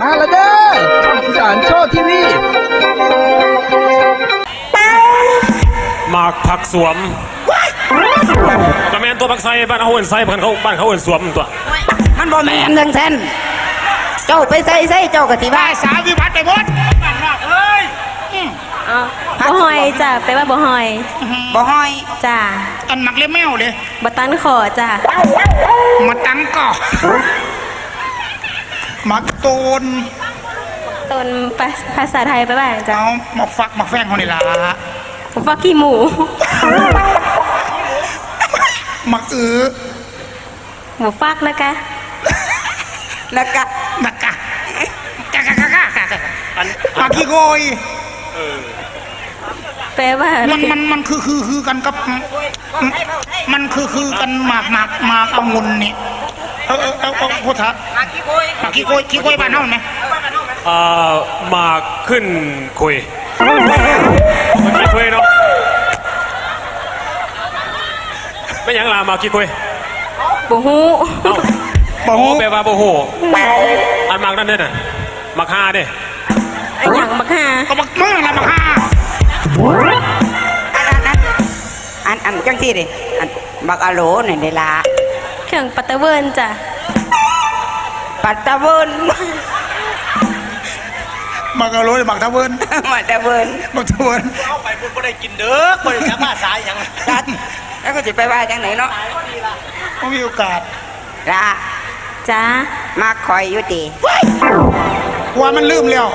มาแล้วเด้ออีสานโชว์ทีวีหมากผักสวมกระแมนตัวผักไซบ้านเขาเอินไซบ้านเขาบ้านเขาเอินสวมตัว มันบ่แม่นจังซั่นเจ้าไปใส่ใส่เจ้าก็สิว่าสาววิวัฒน์ไปหมดบ่หอยจ้ะไปลว่าบ่หอยบ่ห้อยจ้ะอันหมักเล็บแมวเลยบ่ตันขอจ้ะมาตั้งก่อ หมักโตนต้นภาภาษาไทยไปลว่าจ้ะเอามาฟักมาแฟงเขานี่ล่ะฟักขี้หมู หมักอือหมูฟักนะคะแล้วก็หมักกะกะกะกะกะกะกะหมักขี้โกยแปลว่า มันมันมันคือคือคือกันกับ มันคือคือกันหมากหมากหมากองุ่นนี่ เออเออเออเออพุทธะหมาขี้โกยขี้โกยขี้โกยบ้านเฮาไหมอ่าหมากขึ้นคุยมื่อกี้คุยเนาะไม่ยังลามากกี้คุยบ่ฮู้บ่ฮู้แปลว่าโบโหอันมากนั่นเด้น่ะมากฮาเด้อันหยังบักหาก็บักมึงน่ะบักฮาอันอันอันอันจังซี่ดิอันบักอโลนี่เด้ล่ะ เครื่องปัตตะเวิร์นจ้ะปัตตะเวินบักกะโหลบักตะเวินมาตะเวินบักตะเวินจัดแล้วก็สิไปว่าจังไหนเนาะไม่มีโอกาสล่ะจ้ะมาคอยอยู่ติว่ามันลืมแล้ว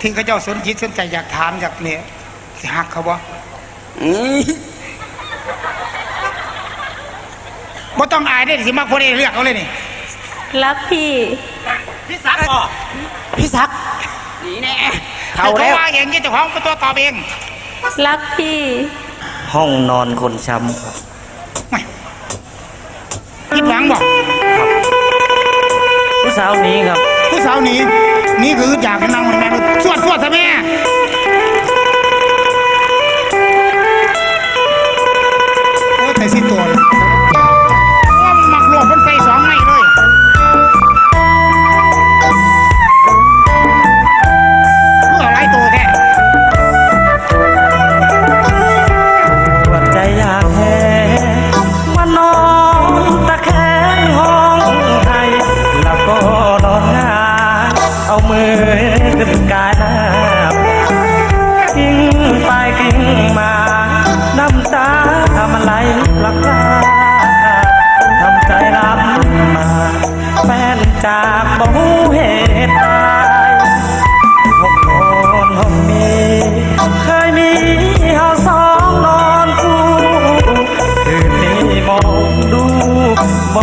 ที่เขาเจ้าสนจิตสนใจอยากถามอยากเนี่ยสิหักเขาบ่อือ บ่ต้องอายได้สิมาคนเองเรียกเขาเลยนี่รักพี่ พี่ศักดิ์นี่แน่เขาเท่าเขาแล้วว่าอย่างนี้เจ้าของเป็นตัวตอบเอง รักพี่ ห้องนอนคนช้ำครับคิดหวังบอกผู้สาวนี้ครับ ผู้สาวหนี้นี่คืออยากให้นางมันแม่นสวดสวดซะแม่โอ้แต่สิตัว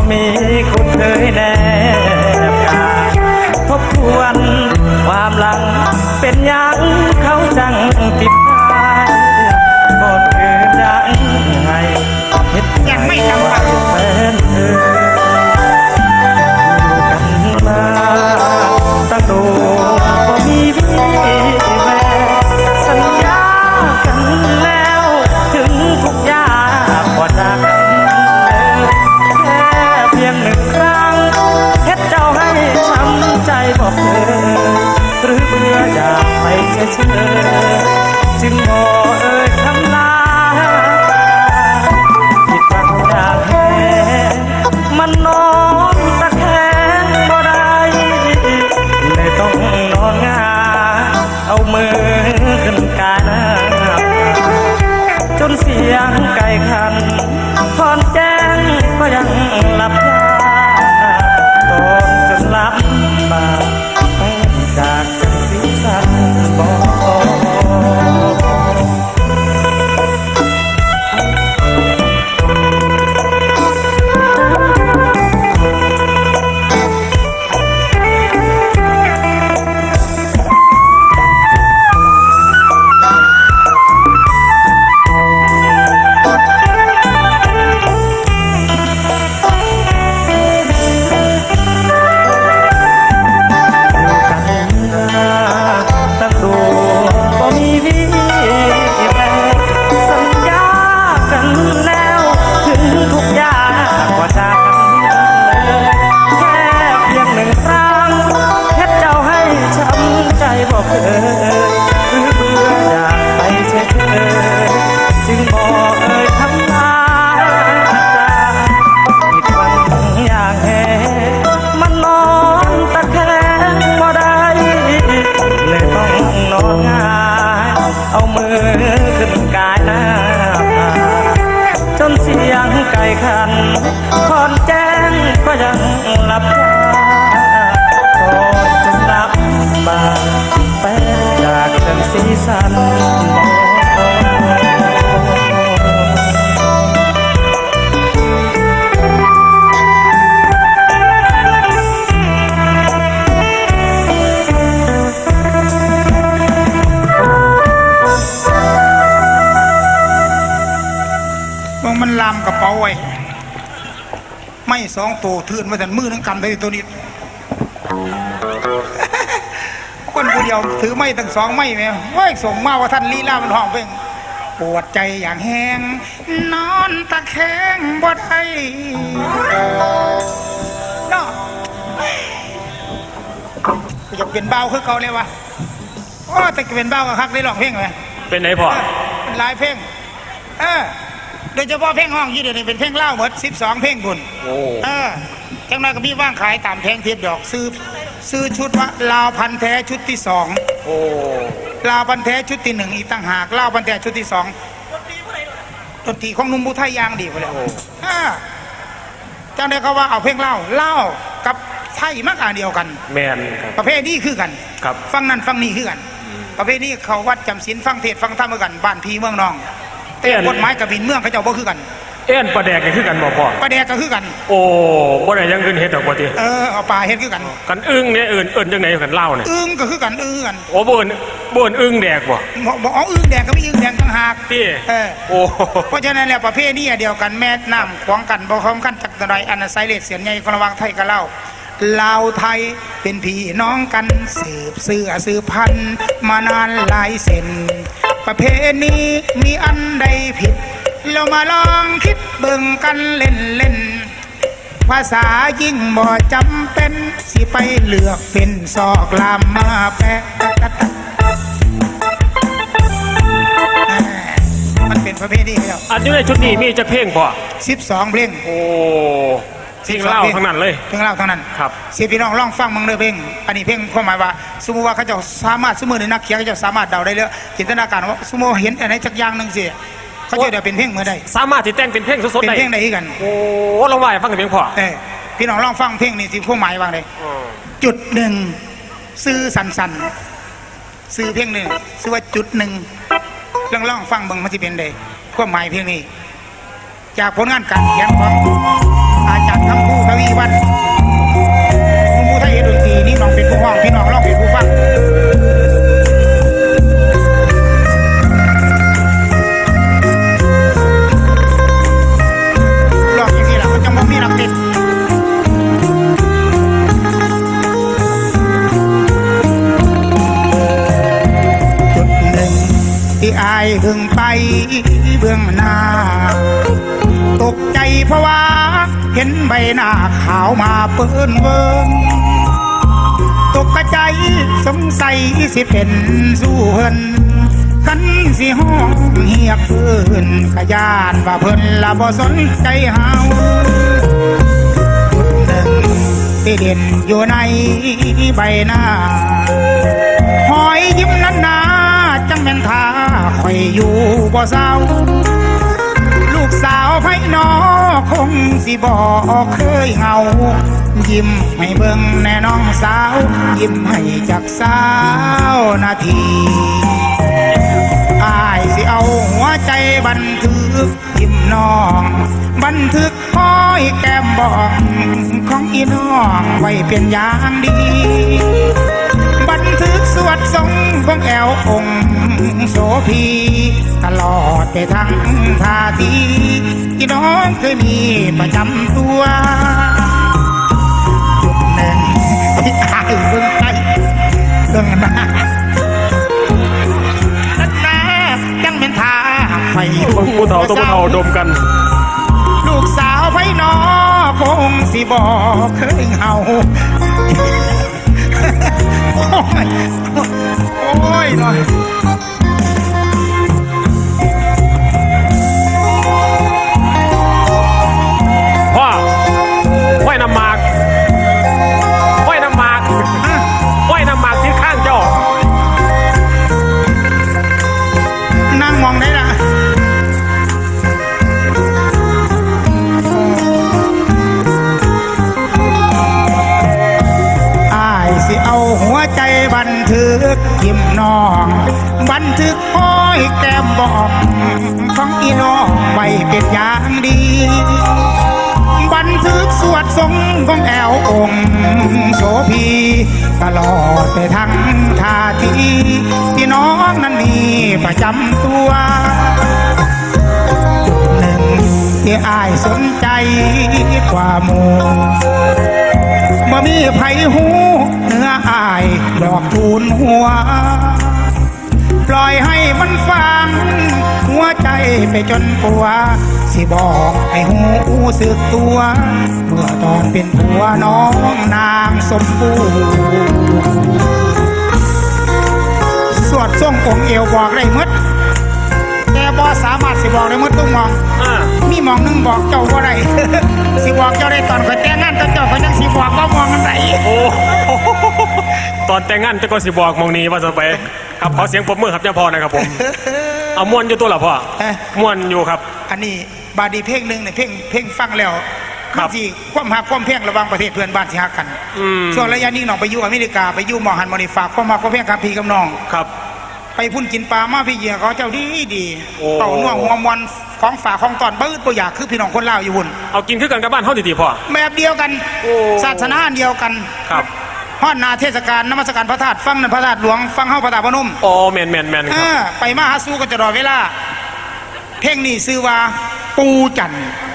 มีคุณเคยแนบกายทบทวนความหลังเป็นยังเขาจังติด สองตัวทื่นมาแต่มือทั้งกำได้ตัวนี้คนผู้เดียวถือไม่ตั้งสองไม่ไหมเฮ้ยส่งมาว่าท่านลีลามันห้องเพ่งปวดใจอย่างแห้ง นอนตะแคงบ่ได้เนาะอยากเป็นเบาคือเขาเลยวะโอ้แต่เป็นเบาก็คักได้ลองเพลงไหมเป็นไหนพ่อเป็นหลายเพลงเออ โดยเฉพาะเพลงห้องยี่เดียวนี่เป็นเพลงเล่าหมดสิบสองเพลงบุญโอ้เออจังนั้นก็มีว่างขายตามแพงเทียบดอกซื้อซื้อชุดว่าลาวพันแท้ชุดที่สองโอ้ลาวพันแท้ชุดที่หนึ่งอีกต่างหากลาวพันแท้ชุดที่สองดนตรีของหนุ่มบุไทยยางดีไปแล้วอ่าจังได้เขาว่าเอาเพลงเล่าเล่ากับไทยมักอ่านเดียวกัน แมนครับประเภทนี้คือกันครับฟังนั่นฟังนี่คือกัน ประเภทนี้เขาวัดจำศีลฟังเทศน์ฟังธรรมเหมือนกันบ้านพีเมืองนอง แต่เอ็นกฎหมายกับบินเมืองเขาเจ้าบ่คือกัน เอ็นประแดกกันคือกันบ่พ่อประแดกก็คือกัน โอ้บ่ได้อยังอื่นเฮ็ดดอกบ่ติเออเอาปลาเฮ็ดคือกันกันอึ้งเนี่ยเอื่นเอื่นจังไหนกันเล่าเนี่ยอึ้งก็คือกันอึ้งคือกันโอ้บ่เอิ้นบ่เอิ้นอึ้งแดกบ่บอกบอกอ๋ออึ้งแดงก็ไม่อึ้งแดงต่างหากที่เออโอ้เพราะฉะนั้นแล้วประเภทนี้เดียวกันแม่น้ำขวางกันบ่พร้อมกันจักตะไดอันไซเลสเสียนใหญ่คนระหวังไทยกับเล่าลาวไทยเป็นพี่น้องกันสืบเสื้อสืบพันธุ์มานานหลายเส้น ประเพณีมีอันใดผิด เรามาลองคิดเบิ่งกันเล่นเล่นๆภาษายิ่งบ่จำเป็น สิไปเลือกเป็นซอกลามมาแปะตะตะตะแหม่มันเป็นประเพณีแล้วอันอยู่ในชุดนี้มีจักเพลงพ่อสิบสองเพลงโอ้ เพลงเล่าทั้งนั้นเลยเพลงเล่าทั้งนั้นครับเสียพี่น้องลองฟังมึงเลยเพลงอันนี้เพลงความหมายว่า สมมติว่าเขาจะสามารถสมมติในนักเขียนเขาจะสามารถเดาได้เลยจินตนาการว่าสมมติเห็นอะไรสักอย่างหนึ่งสิเขาจะเดาเป็นเพลงเมื่อใดสามารถที่แต่งเป็นเพลงสดๆเป็นได้เพลงใดที่กันโอ้ลองว่าให้ฟังเพลงพ่อเออพี่น้องลองฟังเพลงนี้สิความหมายว่าเลยจุดหนึ่งซื้อสันสันๆซื้อเพลงหนึ่งซื้อว่าจุดหนึ่งลองลองฟังเบิ่งมันจะเป็นใดความหมายเพลงนี้ จากผลงานการเขียนของ อาจารย์คำพูทวีวันคุณผู้ไทยดนตรีนี่น้องเป็นผู้ห้องพี่น้องร้องเป็นผู้ฟังร้องอย่างนี้ล่ะมันจังบ่มีหลักติดจุดหนึ่งที่อายเพิ่งไปเบื้องหน้า ตกใจเพราะว่า เห็นใบหน้าขาวมาเปิ้นเวิงตกกระใจสงสัยสิเป็นสู้เพิ่นกันสิห้องเฮียกเพิ่นขยานว่าเพิ่นละบ่สนใจเฮาหนึ่งที่เด่นอยู่ในใบหน้าหอยยิ้มนั้นนาจังแม่นท่าคอยอยู่บ่เศร้าลูกสาวไพ่นอง คงสิบอกเคยเหงา ยิ้มให้เบิ่งแน่น้องสาว ยิ้มให้จากสาวนาทีอายสิเอาหัวใจบันทึกยิ้มน้อง บันทึกคอยแก้มบอกของอีน้องไว้เป็นอย่างดี บันทึกสวดทรงของแอวองค์ โสพีตลอดไปทั้งท่าทีที่น้องเคยมีประจำตัวจุดหนึ่งที่อายเบิ่งไปเบิ่งหน้านักหนายังเป็นท่าไฟผู้เฒ่าต้องผู้เฒ่าดมกัน ลูกสาวไฟนอคงสิบอกเคยเหงาโอ้ยโอ้ยหน่อย แก้มบอกของอีน้องไว้เป็นอย่างดี บันทึกสวดทรงของแอวองค์โสพีตลอดไปทั้งท่าทีที่น้องนั้นมีประจำตัวจุดหนึ่งที่อายสนใจกว่าหมู่บ่มีไผหูเนื้ออายดอกทูลหัว ปล่อยให้มันฟัง หัวใจไปจนปัว สิบอกให้หูสึกตัว เมื่อตอนเป็นผัวน้องนางสมบูรณ์สวดทรงองค์เอวบอกได้หมดแต่บ่สามารถสิบอกได้หมดทุกหมองอ่ามีหมองหนึงบอกเจ้าว่าไรสิบอกเจ้าได้ตอนข่อยแต่งงานกับเจ้าข่อยยังสิบอกก็มองกันไรโอ้ ตอนแต่งงานจะก็สิบอกมองนี้ว่าจะไปครับขอเสียงปรบมือครับเจ้าพ่อนะครับผมเอาม่วนอยู่ตัวเหรอพ่อเอ้ยม่วนอยู่ครับ อันนี้บาดีเพลงหนึ่งเนี่ยเพลงเพลงฟังแล้วครับที่ความหักความเพ่งระหว่างประเทศเพื่อนบ้านสิฮักกันอืมช่วงระยะนี้น้องไปอยู่อเมริกาไปอยู่หมอหันมอนิฝากความหักความเพ่งครับพี่กับน้องครับ ไปพุ่นกินปลามาพี่เหยื่อเขาเจ้าดีดีโอ้เป่าน่วงหัวมวนของฝากของตอนบื้อตัวอยากคือพี่น้องคนลาวอยู่หุ่นเอากินคือกันกับบ้านเฮาดีๆพ่อแบบเดียวกันโอ้ศาสนาอันเดียวกันครับ ฮอดนาเทศกาลนมัสการพระธาตุฟังนั่นพระธาตุหลวงฟังเฮาพระธาตุพนมอ๋อแมนแมนแมนคเอรับอไปมาหาสู่กันตลอดเวลา เพลงนี้ชื่อว่าปูจันทร์คน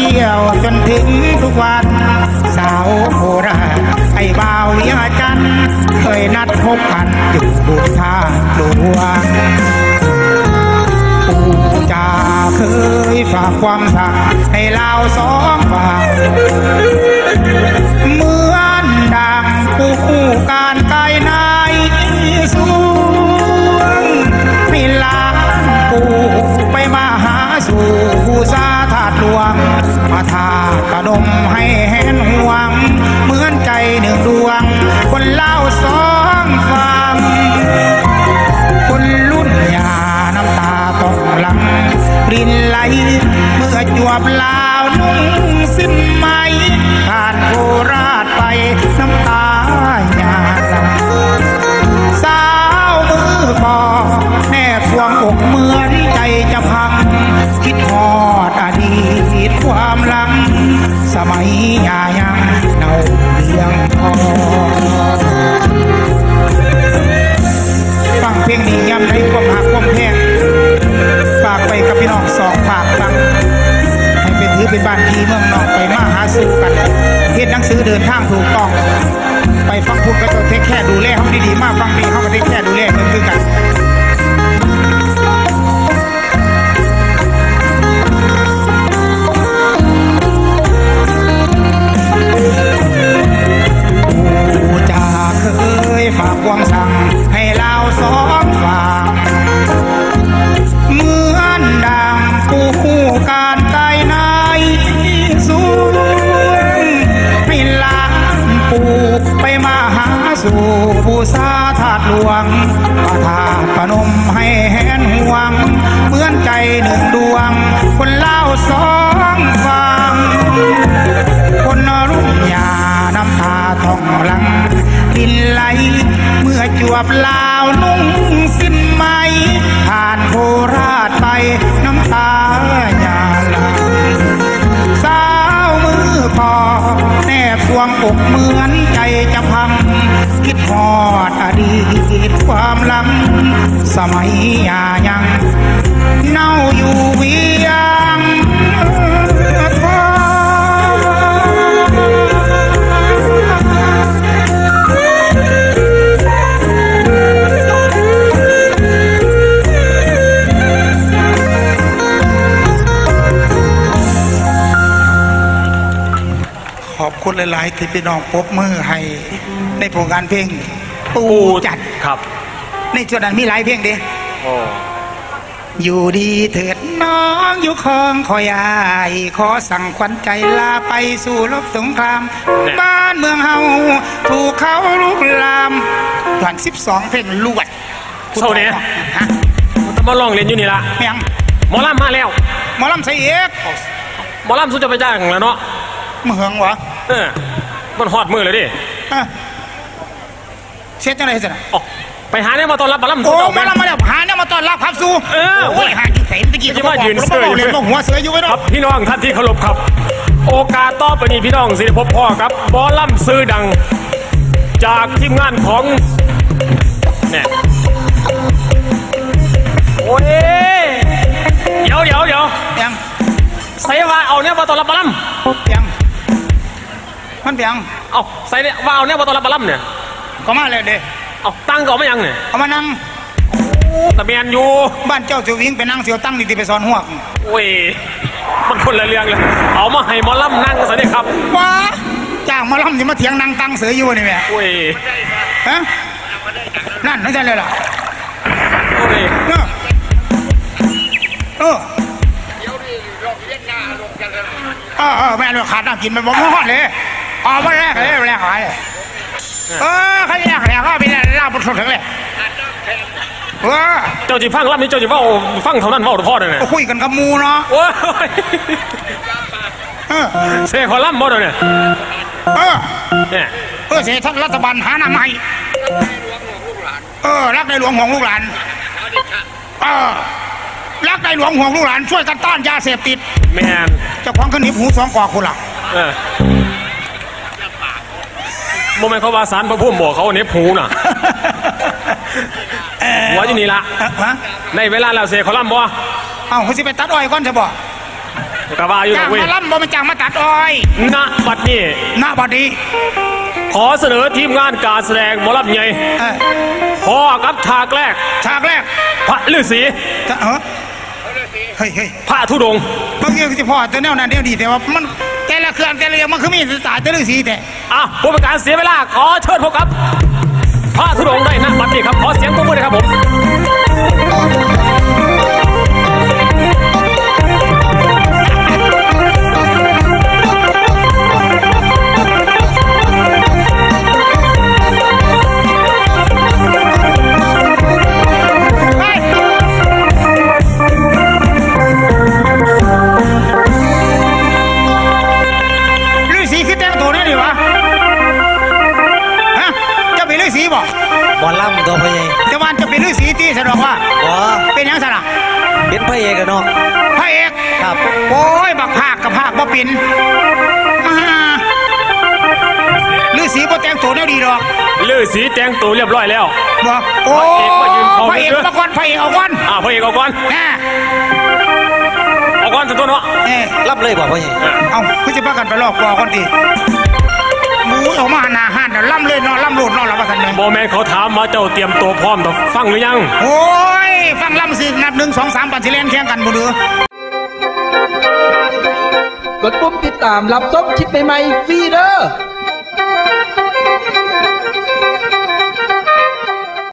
เดียวจนถึงทุกวัน สาวโคราชไอ้บ่าวเวียจัน เคยนัดพบกันอยู่บุญท่าหลวงปู่จ่าเคยฝากความสั่งให้เราสองฝั่งเหมือนดังปู่การไกลนายส ยายังเนาเลียงทอฟังเพลงนี้ย้ำในความหักความแพงฝากไปกับพี่น้องสองฝากฟังให้เป็นถือเป็นบ้านดีเมืองนอกไปมาหาสู่กันเฮ็ดหนังสือเดินทางถูกต้อง ไปฟังพูดก็จะเทแค่ดูแลเขาดีๆมากฟังดีเขาก็เทคแค่ดูแลเพิ่มขึ้นกัน ยฝ มื่อจวบลาวนุ่งสิ้นไหมผ่านโคราชไปน้ำตาหยาหลังสาวมือวงอกเหมือนใจจะพัง คิดทอดอดีตความลังสมัยยา คุณหลายๆที่พี่น้องปรบมือให้ในโครงการเพลงปูจัดครับ ในส่วนนั้นมีหลายเพลงเด้โอ้อยู่ดีเถิดน้องอยู่คลองคอยอายขอสั่งขวัญใจลาไปสู่รบสงคราม บ้านเมืองเฮาถูกเขาลุกลามหลังสิบสองเพลงลวดเท่านี้ฮะจะมาลองเรียนอยู่นี่ละเมียงหมอลำมาแล้วหมอลำใส่เอกหมอลำสู้จะไปจ้างแล้วเนาะเมืองวะ เออมันฮอดมือเลยดิฮะเช็ดจังไรเสร็จอ๋อไปหาเนี่ยมาตอนรับหมอลำโอ้สู้หมาเจ้าลำมาแล้วหาเนี่ยมาต้อนรับครับสู่เออโอ้ยหากินเสนตะกี้ที่ว่ายืนเสืออยู่เลยลงหัวเสืออยู่ไว้คเนาะรับพี่น้องท่านที่เคารพครับ โอกาสต่อไปนี้พี่น้องสิได้พบพ่อครับหมอลำซื้อดัง จากทีมงานของเนี่ยโอ้ยเดี๋ยวเดี๋ยวเดี๋ยวยังใส่ว่าเอาเนี่ยมาตอนรับหมอลยัง มันเปียงำเอาใส่เนี่ยว่าเอาเนี่ยมาตอนรับหมอลำเนี่ยก็มาเลยเด้เอาตั้งก่อนไม่ยังเนี่ยเอามานั่งตะเบียนอยู่บ้านเจ้าสิวิ่งไปนั่งเสียวตั้งนี่ที่ไปสอนหัวกโอ้ยมันคนละเรื่องเลยเอามาให้หมอลำนั่งซะเนี่ยครับว้าจ้างหมาล่ำที่มาเถียงนางตังเสืออยู่นี่แม่โอ้ยฮะนั่นนั่นใช่เลยล่ะโอ้ยเออเออเออเออแม่เราขาดน้ำกินไปบ่มอดเลย เอามาแรกเลยแรกอะไรเออเขาแรกแรกก็เป็นลาบสุดถึงเลยเออเจ้าจีฟังลำนี้เจ้าจีว่าฟังเท่านั้นเว่าพ่อเลยเนี่ยก็คุยกันกับหมูเนาะโอ้ยเออเสกขอลำบ่เดี๋ยวเนี่ยเออเนี่ยเออเสียท่านรัฐบาลหาหน้าใหม่เออรักในหลวงห่วงลูกหลานเออรักในหลวงห่วงลูกหลานช่วยกันต้านยาเสพติดแมนเจ้าของขนิบหูสองกอกคุณล่ะเออ โมเมนต์เขาว่าสารพระพุ่มบอกเขาเน็บหูน่ะหัวอยู่นี่ละเออฮะในเวลาแล้วเสกขอลำบ่เอ้าเขาสิไปตัดอ้อยก่อนจะบอกกะว่าอยู่จ้านะงเว้ยมาล่ำบ่มาจ้างมาตัดอ้อยณบัดนี้หน้าบัดนี้ขอเสนอทีมงานการแสดงหมอลำใหญ่เออพ่อกับฉากแรก ฉากแรกพระฤาษีจะเออเฮ้ยเฮ้ยพระธุดงค์บางทีก็สิพ่อแต่แนวนั้นเดียวดีแต่ว่ามันแต่ ละเครื่องแต่ละอย่างมันคือมีสายแต่ละสีแต่อะผู้ประการเสียเวลาขอเชิญพบกับพระธุดงค์ได้นะบัดนี้ครับขอเสียงปรบมือเลยครับผม ฤาษีบ่แต่งตัวแนวดีดอกฤาษีแจ้งตัวเรียบร้อยแล้ว บ่โอ้พระเอกมายืนเฝ้าพระเอกเด้อ มาก่อนพระเอกเอาก่อนอะพระเอกเอาก่อนแน่เอาก่อนตัวเนาะเอ้รับเลยบอกพระเอกเอาคือจะพากันไปลอกกอก่อนดิหมูออกมาหน้าห้านเดี๋ยวล่ำเลยเนอนล่ำโลดเนอนละว่าสันเลยโมแมนเขาถามมาเจ้าเตรียมตัวพร้อมต่อฟังหรือยัง โอ้ย ฟังล่ำสินับหนึ่งสองสามปันสิเลนแข่งกันบุเดือ กดปุ่มติดตามรับชมคลิปใหม่ๆฟรีเด้อ